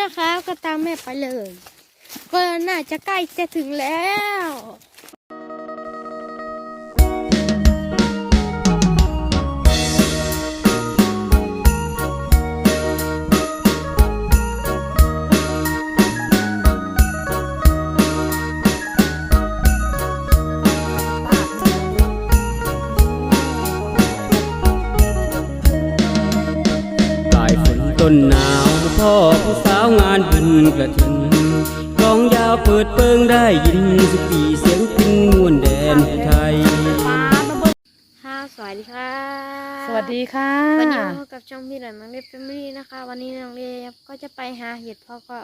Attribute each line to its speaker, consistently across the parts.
Speaker 1: นะครับ ก็ตามแม่ไปเลย ก็น่าจะใกล้จะถึงแล้ว
Speaker 2: ลายฝนต้นหนาว พ่อผู้สาวงานบุญกระถิ่นกลองยาวเปิดเปิงได้ยินสุกีเสียงพินมวนแดนไทย
Speaker 1: ค่ะสวัสดีค่ะ
Speaker 3: สวัสดีค่ะ
Speaker 1: วันนี้พบกับช่องพี่หลันน้องเล็บแฟมิลี่นะคะ วันนี้น้องเล็บก็จะไปหาเห็ดพ่อก็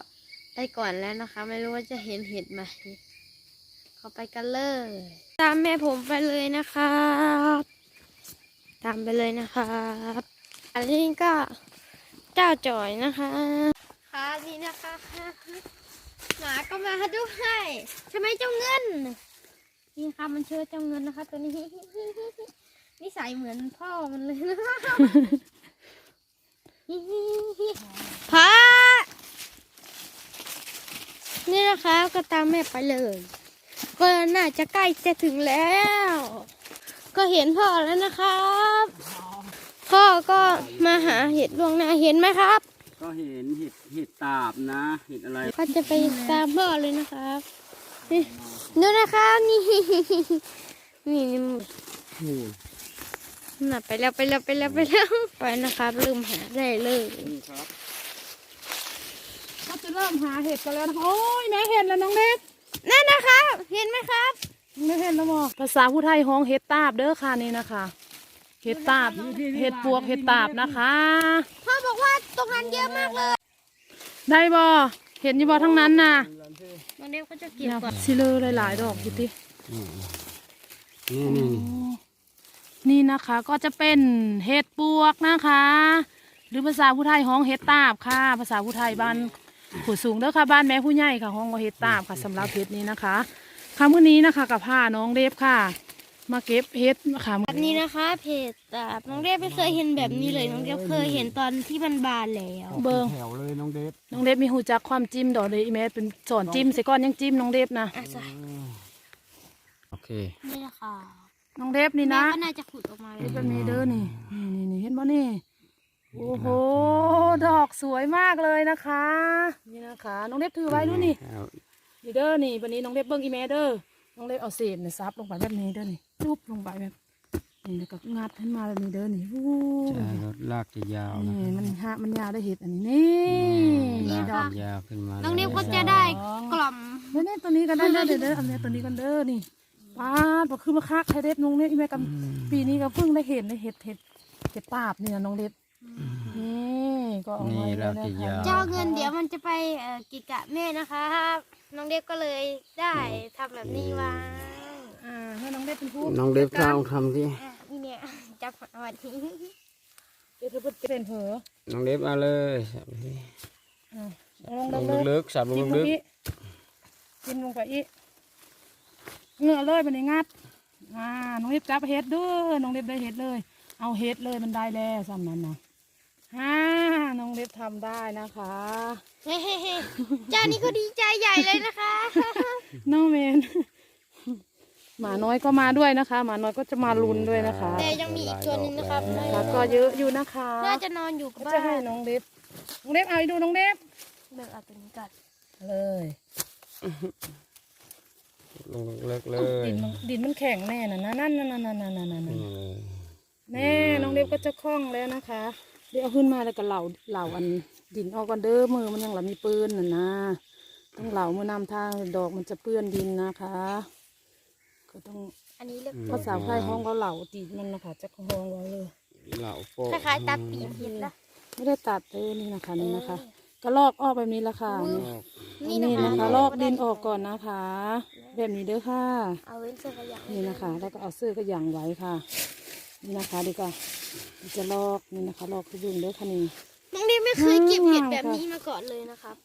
Speaker 1: ไปก่อนแล้วนะคะ ไม่รู้ว่าจะเห็นเห็ดไหมเขาไปกันเลย ตามแม่ผมไปเลยนะครับ ตามไปเลยนะครับ อันนี้ก็ เจ้าจ่อยนะคะค่ะนี่นะคะหมาก็มาด้วยใช่ไหมเจ้าเงิน นี่ค่ะมันเชื่อเจ้าเงินนะคะ ตัวนี้นิสัยเหมือนพ่อมันเลยนะพระนี่นะคะก็ตามแม่ไปเลย ก็น่าจะใกล้จะถึงแล้ว ก็เห็นพ่อแล้วนะครับ พ่อก็มาหาเห็ดดวงหน้าเห็นไหมครับ
Speaker 2: ก็เห็นเห็ดเห็ดตาบนะเห็ดอะไร
Speaker 1: ก็จะไปตามพ่อเลยนะครับนี่ดูนะครับนี่นี่นี่
Speaker 2: นี่
Speaker 1: น่ะไปแล้วไปแล้วไปแล้วไปแล้วไปนะครับลืมหาได้เลย
Speaker 2: นี่ครับ
Speaker 3: ก็จะเริ่มหาเห็ดกันแล้วนะคะโอ้ยแม่เห็นแล้วน้องเล็ก
Speaker 1: นั่นนะครับ เห็นไหมครับ
Speaker 3: แม่เห็นแล้วบอกภาษาผู้ไทยห้องเห็ดตาบเด้อค่ะนี่นะคะ เห็ดตาบ เห็ดปวก เห็ดตาบนะคะ
Speaker 1: พ่อบอกว่าตรงนั้นเยอะมากเลย
Speaker 3: ได้บ่เห็นอยู่บ่ทั้งนั้นน่ะ
Speaker 1: น้องเดฟก็จะเก็บก่อน
Speaker 3: ซิเลอร์หลายๆดอกอยู่ติ
Speaker 2: นี่นี่
Speaker 3: นี่นะคะ ก็จะเป็นเห็ดปวกนะคะ หรือภาษาผู้ไทยห้องเห็ดตาบค่ะ ภาษาผู้ไทยบ้านขูดสูงเด้อค่ะบ้านแม่ผู้ใหญ่ค่ะห้องว่าเห็ดตาบค่ะสำหรับเห็ดนี้นะคะคำวันนี้นะคะกับผ้าน้องเดฟค่ะ มาเก็บเห็ดค่ะ
Speaker 1: แบบนี้นะคะเพจแต่น้องเดฟไม่เคยเห็นแบบนี้เลยน้องเดฟเคยเห็นตอนที่มันบานแล้ว
Speaker 3: เบิง
Speaker 2: แถวเลยน้องเดฟ
Speaker 3: น้องเดฟมีหูจักความจิ้มดอกเลยอีเมลเป็นสอนจิ้มใส่ก้อนยังจิ้มน้องเดฟนะ
Speaker 1: อะจ้ะ
Speaker 2: โอเค
Speaker 1: นี่นะคะ
Speaker 3: น้องเดฟนี่
Speaker 1: แม่
Speaker 3: นะ
Speaker 1: ก็น่าจะขุดออกมาเล
Speaker 3: เห็
Speaker 1: ย
Speaker 3: ดแบบนี้เด้อนี่นี่นี่นี่เห็นบ่นี่โอ้โหดอกสวยมากเลยนะคะ นี่นะคะน้องเดฟถือไว้ดูนี่
Speaker 2: เอา
Speaker 3: นี่เด้อนี่วันนี้น้องเล็บเบิ้งอีเมลเด้อน้องเล็บเอาเศษเนี่ยซับลงไปแบบนี้เด้อนี่ จุบลงไปแบบนี่แล้วก็งัดขึ้นมาแบบนี้เด้อนี่วู้
Speaker 2: ใช่รถลากจะยาวนะ
Speaker 3: นี่มันหามันยาวได้เห็ดอันนี้นี่
Speaker 2: ลาก
Speaker 3: ดอก
Speaker 2: จะยาวขึ้นมา
Speaker 1: น้องเดฟก็
Speaker 2: ลย
Speaker 1: จะได้กล่อม
Speaker 3: เด้อนี่ตัวนี้กันได้เด้อเด้อเด้ออันนี้ตัวนี้กันเด้อนี่ป้าดบอกคือมาคักไทยเด็ดน้องเล็บอีเมลกันปีนี้ก็เพิ่งได้เห็นได้เห็ดเห็ดเห็ดตาบนี่นะน้องเล็บนี่ก็เอา
Speaker 2: นี่
Speaker 3: ไว้เล
Speaker 2: ลายก
Speaker 3: นะ
Speaker 2: จะ
Speaker 3: คะ
Speaker 2: ยาว
Speaker 1: เจ้าเงินเดี๋ยวมันจะไปเอ่อกิกะแม่นะคะ น้องเดฟก็เลยได้ทำแบบนี้ไว้
Speaker 3: อ่าให้น้องเล็บเป็นผู้
Speaker 2: น้องเดฟทำทำที่
Speaker 1: อะนี่เนี่ยจับเอาไว้ที่
Speaker 3: เดี๋ยวเธอเป็นเหอ
Speaker 2: น้องเดฟเอาเลยสับที่
Speaker 3: อ่าเอาลง
Speaker 2: ล
Speaker 3: ได้
Speaker 2: ง
Speaker 3: เลย
Speaker 2: ลึกๆสับล
Speaker 3: จิ้
Speaker 2: ง
Speaker 3: มล
Speaker 2: ลึ
Speaker 3: ง
Speaker 2: ก
Speaker 3: อีกจิ้มลงไปอีกเงือเลยมันงัดอ่าน้องเล็บจับเห็ดเด้วยน้องเล็บได้เห็ดเลย เอาเห็ดเลยมันได้แล้วซ้ำนั้นนะฮ่าน้องเล็บทำได้นะคะ
Speaker 1: เฮ้เฮ้เจ้านี่ก็ดีใจใหญ่เลยนะคะ
Speaker 3: น้องเมน หมาน้อยก็มาด้วยนะคะ หมาน้อยก็จะมาลุนด้วยนะคะ
Speaker 1: แต่ยังมีอีกตัวหนึ่งนะครับ
Speaker 3: นะคะก็เยอะอยู่นะคะ
Speaker 1: น่าจะนอนอยู่กับ
Speaker 3: ก็
Speaker 1: บ้า
Speaker 3: จะให้
Speaker 1: น
Speaker 3: น้องเล็บน้องเล็บเอาไปดูน้องเล็บ
Speaker 1: เลิกเอาตัวนี้ก่อน
Speaker 3: เลย
Speaker 2: ๆลงลึกๆเล
Speaker 3: ดิ
Speaker 2: ย
Speaker 3: นมันดินมันแข็งแน่นะนะนั่นนั่นนั่นนั่นนั่นนั่น
Speaker 2: นี่เลย
Speaker 3: แน่น้องเล็บก็จะคล่องแล้วนะคะ เดี๋ยวเอาขึ้นมาแล้วก็เหล่าเหล่าอันดินออกก่อนเด้อมือมันยังหลัมีปืนน่ะนะต้องเหล่ามือนำทางดอกมันจะเปื้อนดินนะคะ ก็ต้อง
Speaker 1: อันนี้เรียก
Speaker 3: ภาษาไทยห้องก็เหล่าตีนมันนะคะจะห้องไว้เลย
Speaker 2: เหล่าโป๊ะ
Speaker 1: คล้ายๆตัดปีกเห็ดนะ
Speaker 3: ไม่ได้ตัดเลยนี่นะคะนี่นะคะก็ลอกออกแบบนี้ละค่ะนี่
Speaker 1: นี่
Speaker 3: นี่
Speaker 1: นะ
Speaker 3: นะคะคะลอกดินออกก่อนนะคะ แบบนี้เด้อค่ะ
Speaker 1: เอาเว้นเสื้อขยะ
Speaker 3: นี่นะคะ แล้วก็เอาเสื้อก็ย่างไว้ค่ะ นี่นะคะดีกว่าจะลอกนี่นะคะลอกคือดึงเด้อค่ะนี่
Speaker 1: น้องเดฟไม่เคยเก็บเห็ดแบบนี้มาก่อนเลยนะครับ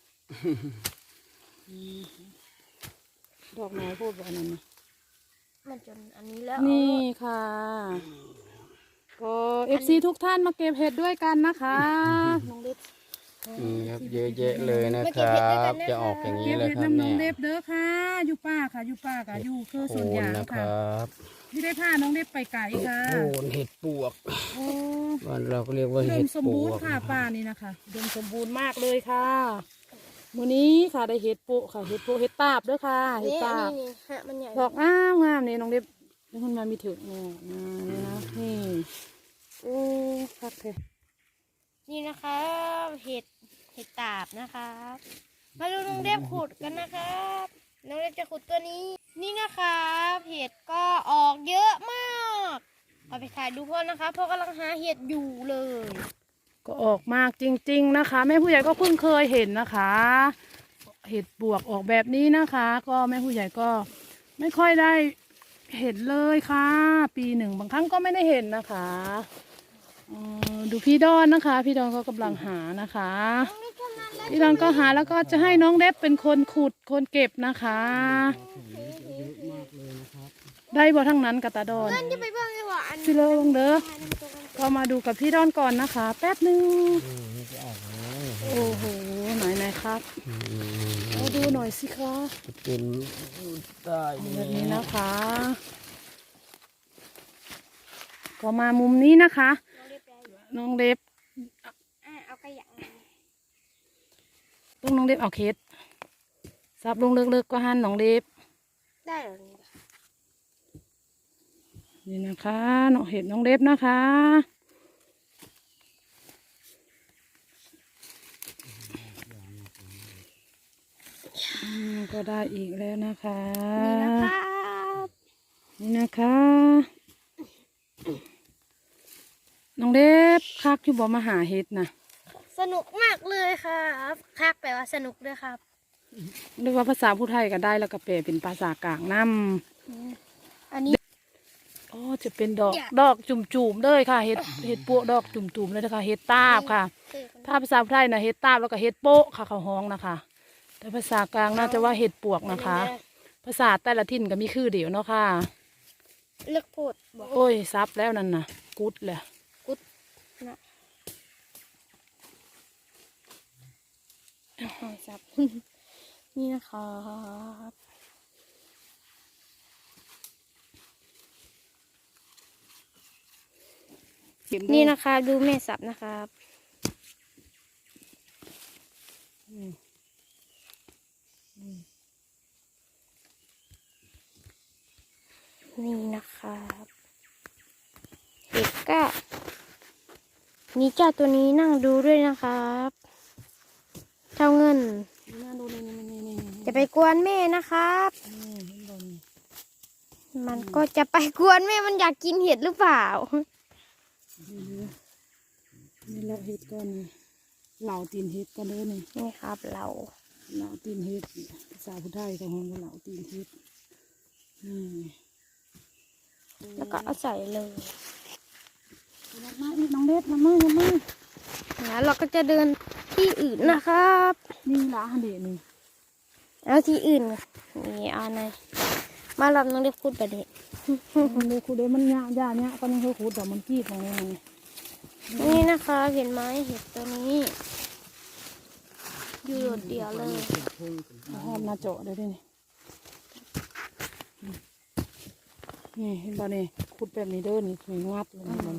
Speaker 3: ดอกไม้พูดว่าอันนั้นนะ
Speaker 1: มันจนอันนี้แล้ว
Speaker 3: นี่ค่ะก็เอฟซีทุกท่านมาเก็บเห็ดด้วยกันนะคะน้องเล็ก
Speaker 2: นี่ครับเยอะแยะเลยนะครับจะออกอย่างนี้
Speaker 3: เก็บ
Speaker 2: เลย
Speaker 3: เห็ด
Speaker 2: ครับ
Speaker 3: น้ำน้อง
Speaker 2: เนี่
Speaker 3: เด็
Speaker 2: ย
Speaker 3: บเด้อค่ะ อยู่ป่าค่ะ อยู่ป่าค่ะ อยู่คือสวน
Speaker 2: โคน
Speaker 3: ยาง
Speaker 2: นะค
Speaker 3: ค่ะ
Speaker 2: รับ
Speaker 3: ที่ได้พาน้องเด็บไปไก่ค่ะ
Speaker 2: โคนเห็ดปวก
Speaker 3: โอ้
Speaker 2: บ้านเราก็เรียกว่า
Speaker 3: อุด
Speaker 2: เห็
Speaker 3: ม
Speaker 2: ด
Speaker 3: สม
Speaker 2: ป
Speaker 3: บู
Speaker 2: ว
Speaker 3: รณ์
Speaker 2: ก
Speaker 3: ค่ะป่านี่นะคะอุดมสมบูรณ์มากเลยค่ะ มื้อนี้ค่ะได้เห็ดโปะค่ะเห็ดโปะเห็ดตาบเด้อค่ะเห็ด
Speaker 1: นี่
Speaker 3: ตา
Speaker 1: อั
Speaker 3: บ
Speaker 1: นนี้นี่ฮะมันใหญ่
Speaker 3: ดอกงามงามนี่น้องเด็บแล้วมันมามีถึงนี่อ่านี่นะนี่โอ้คักแท้
Speaker 1: นี่นะครับเห็ดเห็ดตาบนะครับมาดูน้องเดฟขุดกันนะครับน้องเดฟจะขุดตัวนี้ นี่นะครับเห็ดก็ออกเยอะมากเอาไปถ่ายดูพ่อนะคะพ่อกำลังหาเห็ดอยู่เลย
Speaker 3: ก็ออกมากจริง ๆนะคะ แม่ผู้ใหญ่ก็เพิ่งเคยเห็นนะคะ เห็ดบวกออกแบบนี้นะคะ ก็แม่ผู้ใหญ่ก็ไม่ค่อยได้เห็นเลยค่ะ ปีหนึ่งบางครั้งก็ไม่ได้เห็นนะคะเอ่อดูพี่ดอนนะคะ พี่ดอนก็กำลังหานะคะ พี่ดอนก็หาแล้วก็จะให้น้องเด็บเป็นคนขุดคนเก็บนะคะ ได้บ่ทั้งนั้นกับตาดอน
Speaker 1: เพื่อนจะไปเบิ่งดีกว่าอัน
Speaker 3: สิเลงเด้อ ก็มาดูกับพี่ดอนก่อนนะคะ แป๊บหนึ่งโอ้โหไหนไหนๆครับมาดูหน่อยสิคะ
Speaker 2: จะเป็นได้
Speaker 3: แบบนี้นะคะ ก็มามุมนี้นะคะ น้องเด็บ
Speaker 1: อะเอากระหยัง
Speaker 3: ต้องน้องเด็บเอาเคสซับลงเลิกๆก็หันน้องเด็บ
Speaker 1: ได้เหรอ นี่
Speaker 3: นี่นะคะน้องเห็ดน้องเด็บนะคะอืมก็ได้อีกแล้วนะคะ
Speaker 1: นี่นะครับ
Speaker 3: นี่นะคะน้องเด็บคักอยู่บ่มาหาเห็ดนะ
Speaker 1: สนุกมากเลยครับคักแปลว่าสนุกด้วยครับ
Speaker 3: เรียกว่าภาษาผู้ไทยก็ได้แล้วก็แปลเป็นภาษากลางนำ
Speaker 1: อันนี้
Speaker 3: อ๋อจะเป็นดอก
Speaker 1: อยาก
Speaker 3: ดอกจุ่มๆเลยค่ะเห็ดเห็ดปวกดอกจุ่มๆเลยนะคะเห็ดตาบค่ะ ถ้าภาษาผู้ไทยนะเห็ดตาบแล้วก็เห็ดโปะค่ะเขาห้องนะคะ แต่ภาษากลางน่าจะว่าเห็ดปวกนะคะ ภาษาแต่ละถิ่นก็มีคือเดียวเนาะค่ะ
Speaker 1: เลือกพูดบอก
Speaker 3: โอ้ยซับแล้วนั่นนะกุดแหละ
Speaker 1: นะหอยสับนี่นะครับ นี่นะครับ ดูแม่สับนะครับนี่นะครับเด็กก็มีเจ้าตัวนี้นั่งดูด้วยนะครับเจ้าเงิน จะไปกวนแม่นะครับมันก็จะไปกวนแม่มันอยากกินเห็ดหรือเปล่า
Speaker 3: นี่เราเห็ดก่อนนี่เหล่าตีนเห็ดก่อนเด้อนี่
Speaker 1: นี่ครับเรา
Speaker 3: เหล่าตีนเห็ดภาษาพุทธไทยเขาห้องว่าเหล่าตีนเห็ดนี่
Speaker 1: แล้วก็เอาใส่เลย
Speaker 3: มามาอีกน้องเด็ดมามามามา
Speaker 1: แล้วเราก็จะเดินที่อื่นนะครับ
Speaker 3: นี่ละหันเดะนี่
Speaker 1: แล้วที่อื่นนี่เอาใน มาลองน้องเล็กพูดประเด็น
Speaker 3: มันเลยคูเดมันยากยากเนี่ยก็ยังเคยขูดแต่มันกีดตรงนี้นี่
Speaker 1: นี่นะคะเห็นไหมเห็ดตัวนี้ อยู่โดดเดียวเลย
Speaker 3: หอมหน้าเจาะได้ด้วยนี่นี่เห็นป่ะนี่ขุดแบบนี้เด้อนี่สวยงามเลยนี่มัน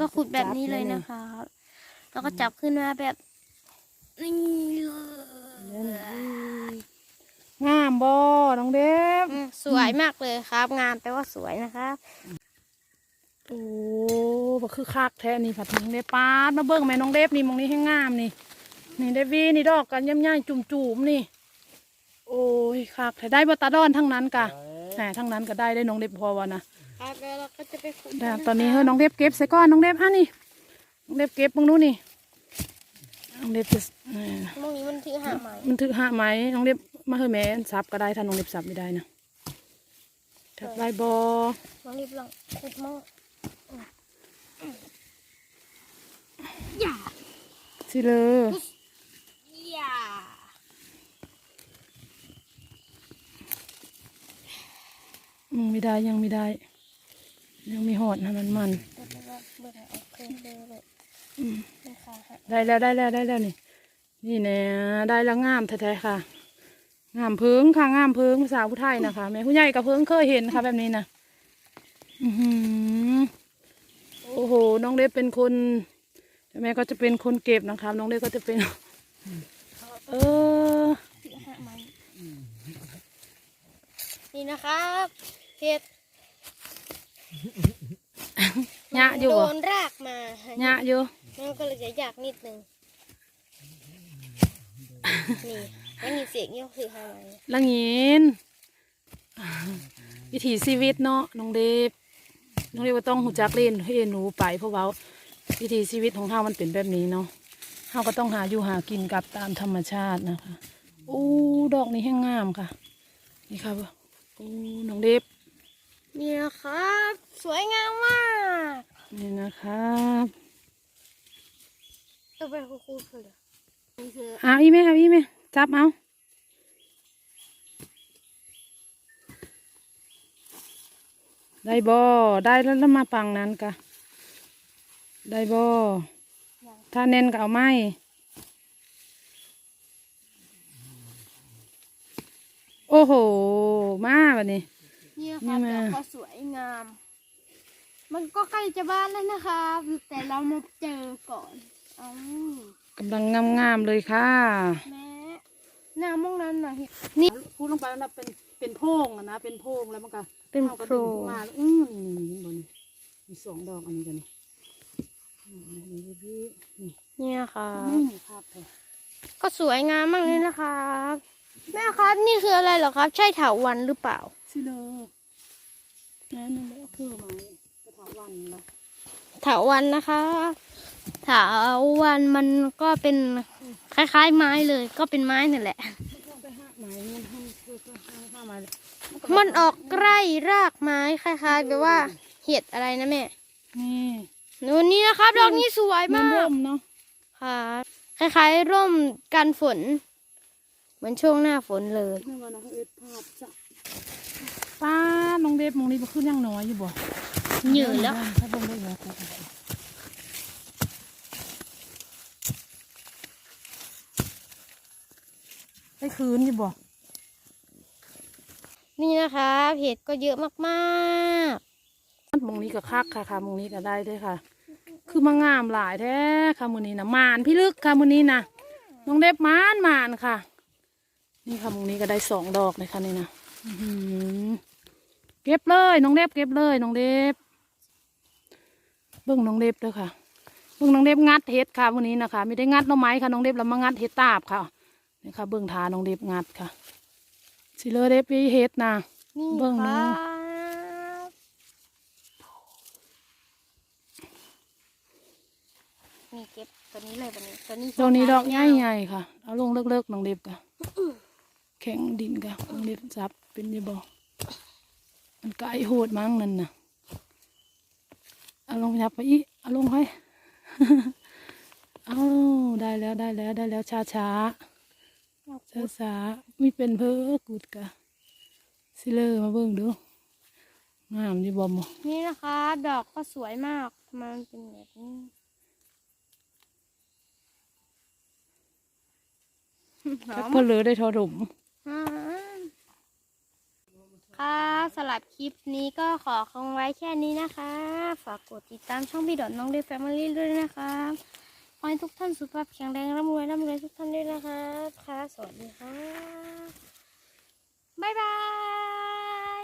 Speaker 1: ก็ขุดแบบนี้เลยนะคะแล้วก็จับขึ้นมาแบบนี่เลย
Speaker 3: งามบ่น้องเด็บ
Speaker 1: อืมสวยมากเลยครับ งามแปลว่าสวยนะครับ
Speaker 3: โอ้บ่คือคักแท้นี่ผัดน้องเด็บปาดมาเบิ่งแม่น้องเด็บนี่มองนี้ให้งามนี่ นี่เดวีนี่ดอกกันย่ำย่างจุ่มๆนี่ โอ้ยคักแท้ได้บ่ตาดอนทั้งนั้นกะแหมทั้งนั้นก็ได้ได้น้องเด็บพอวะนะ
Speaker 1: ครับแล้วเราก็จะไปขุด
Speaker 3: แต่ตอนนี้เฮ้ยน้องเด็บเก็บใส่ก้อนน้องเด็บอะนี่น้องเด็บเก็บมึงดูนี่น้องเด็บจะเอ่อ
Speaker 1: มองนี้มันถือหาไหม
Speaker 3: มันถือหาไหมน้องเด็บ มาเฮ้ยแม่ซับก็ได้ถ้าน้องเด็บซับไม่ได้นะทับได้บ่
Speaker 1: มองรีบลองขุดมองอย่า
Speaker 3: สิเลย
Speaker 1: อย่า
Speaker 3: อืมไม่ได้ยังไม่ได้ ยังไม่หอดนะมันมัน
Speaker 1: เดี๋ยวเราเบิ่งเอาเครื่องเลยเลย
Speaker 3: อืม
Speaker 1: เป็นขาหัก
Speaker 3: ได้แล้วได้แล้วได้แล้วนี่ นี่แน่ได้แล้วงามแท้ๆค่ะ งามเพิงค่ะงามเพิงภาษาผู้ไทยนะคะแม่ผู้ใหญ่กับเพิงเคยเห็นค่ะ แบบนี้นะอือหือโอ้โห น้องเล็บเป็นคนแม่ก็จะเป็นคนเก็บนะคะน้องเล็บก็จะเป็น เออ
Speaker 1: นี่นะครับเห็ด
Speaker 3: หยะอยู่
Speaker 1: โด
Speaker 3: บ่
Speaker 1: นรากมา
Speaker 3: หยะอยู่
Speaker 1: มันก็เลยจะยากนิดนึงนี่ มันมีเสียงนี่ก็คืออะไร
Speaker 3: ละเงินวิถีชีวิตเนาะน้องเล็บน้องเล็บก็ต้องหูจักเล่นให้หนูไปเพราะว่าวิถีชีวิตของเฮามันเป็นแบบนี้เนาะเฮาก็ต้องหาอยู่หากินกับตามธรรมชาตินะคะอู้ดอกนี้แห้งงามค่ะ นี่ค่ะอู้น้องเล็บ
Speaker 1: นี่นะครับ สวยงามมาก
Speaker 3: นี่นะครับ
Speaker 1: ตัวเป็นคูคูคือนี่คือ
Speaker 3: เอาอีแม่เอาอีแม่ จับเอาได้บ่ได้แล้วแล้วมาปังนั้นกะได้บ่ถ้าเน้นก็เอาไม้โอ้โห มาแบบนี้
Speaker 1: นี่นะครับ
Speaker 3: นี่มา
Speaker 1: ดอกก็สวยงาม มันก็ใกล้จะบ้านแล้วนะครับแต่เรามาเจอก่อน เอ้ากำ
Speaker 3: ลังงามๆเลยค่ะ
Speaker 1: แม่ หน้ามองนั้นหน่อยนี่
Speaker 3: พูดลงไปแล้วนะเป็นเป็นโพงอะนะเป็นโพงแล้วมันก็
Speaker 1: เป็น
Speaker 3: ข้ากระ
Speaker 1: โพรง
Speaker 3: ดิ่มาแล้วอืมนี่นี่นี่บนมีสองดอกอันนี้กันนี่นี่นี่นี่นี่
Speaker 1: นี่นะครับ
Speaker 3: นี่ครับผม
Speaker 1: ก็สวยงามมากเลยนะครับแม่ครับนี่คืออะไรเหรอครับ ใช่เถาวันหรือเปล่า
Speaker 3: สิเลยนั่นนั่นแหละคือไม้กระถางวันละ
Speaker 1: เถาวันนะคะเถาวันมันก็เป็นคล้ายๆไม้เลย ก็เป็นไม้นั่นแหละ
Speaker 3: ต้องไปห้าไม้มันห้าคือห้าห้าไม้เลย
Speaker 1: มันออกใกล้รากไม้คล้ายๆแบบว่าเห็ดอะไรนะแม่
Speaker 3: นี่
Speaker 1: นู่นนี่นะครับดอกนี้สวย
Speaker 3: มัน
Speaker 1: มาก
Speaker 3: ร่มเนาะ
Speaker 1: ค่ะคล้ายๆร่มกันฝน เหมือนช่วงหน้าฝนเลย
Speaker 3: นี่วันนั้นเอ็ดภาพจ้ะป้าน้องเด็บมองนี้มันขึ้นยังน้อยอยู่บ่
Speaker 1: เหนื่อยแล้ว
Speaker 3: ถ้าเบิ่งได้แล้วก็ได้ คืนอยู่บ่
Speaker 1: นี่นะครับเห็ดก็เยอะมาก
Speaker 3: มองนี้ก็คักค่ะค่ะมองนี้ก็ได้ด้วยค่ะ คือมางามหลายแท้ค่ะมือนี้นะมานพี่ลึกค่ะมือนี้นะน้องเด็บมานมานค่ะ นี่ค่ะมองนี้ก็ได้สองดอกเลยค่ะนี่นะอื้อหือเก็บเลยน้องเด็บเก็บเลยน้องเด็บเบิ้งน้องเด็บเด้อค่ะเบิ้งน้องเด็บงัดเห็ดค่ะมือนี้นะคะไม่ได้งัดหน่อไม้ค่ะน้องเด็บแล้วมางัดเห็ดตาบค่ะ นี่ค่ะเบิ้งทาน้องเด็บงัดค่ะ สิเลอเด็บไปเห็ดนะ
Speaker 1: ๆนี่
Speaker 3: เบิ่ง
Speaker 1: ค
Speaker 3: นะ
Speaker 1: รับนี่เก็บตัวนี้เลยตัวนี้ตัวนี้
Speaker 3: ตัวนี้ดอกใยา
Speaker 1: ว
Speaker 3: หญ่ๆค่ะ เอาลงเลิกๆน้องเด็บค่ะแข็งดินค่ะน้องเด็บซับเป็นอยี่บอมันไกลโหดมั้งนั่นน่ะเอาลงยับไปอีกเอาลงไปเอาได้แล้วได้แล้วได้แล้วช้าช้า ช้าช้าๆไม่เป็นเพอกุดกะสิเลอมาเบิ่งดูงามอยี่บอม
Speaker 1: นี่นะคะ ดอกก็สวยมากมันเป็นแบบนี้
Speaker 3: จักเพื่อเลยได้ทอถม
Speaker 1: อ่าค่ะสำหรับคลิปนี้ก็ขอคงไว้แค่นี้นะคะ ฝากกดติดตามช่องพี่ดอนน้องเดฟแฟมิลี่ด้วยนะคะ ขอให้ทุกท่านสุขภาพแข็งแรงร่ำรวยร่ำรวยทุกท่านด้วยนะคะค่ะ สวัสดีค่ะ บ๊ายบาย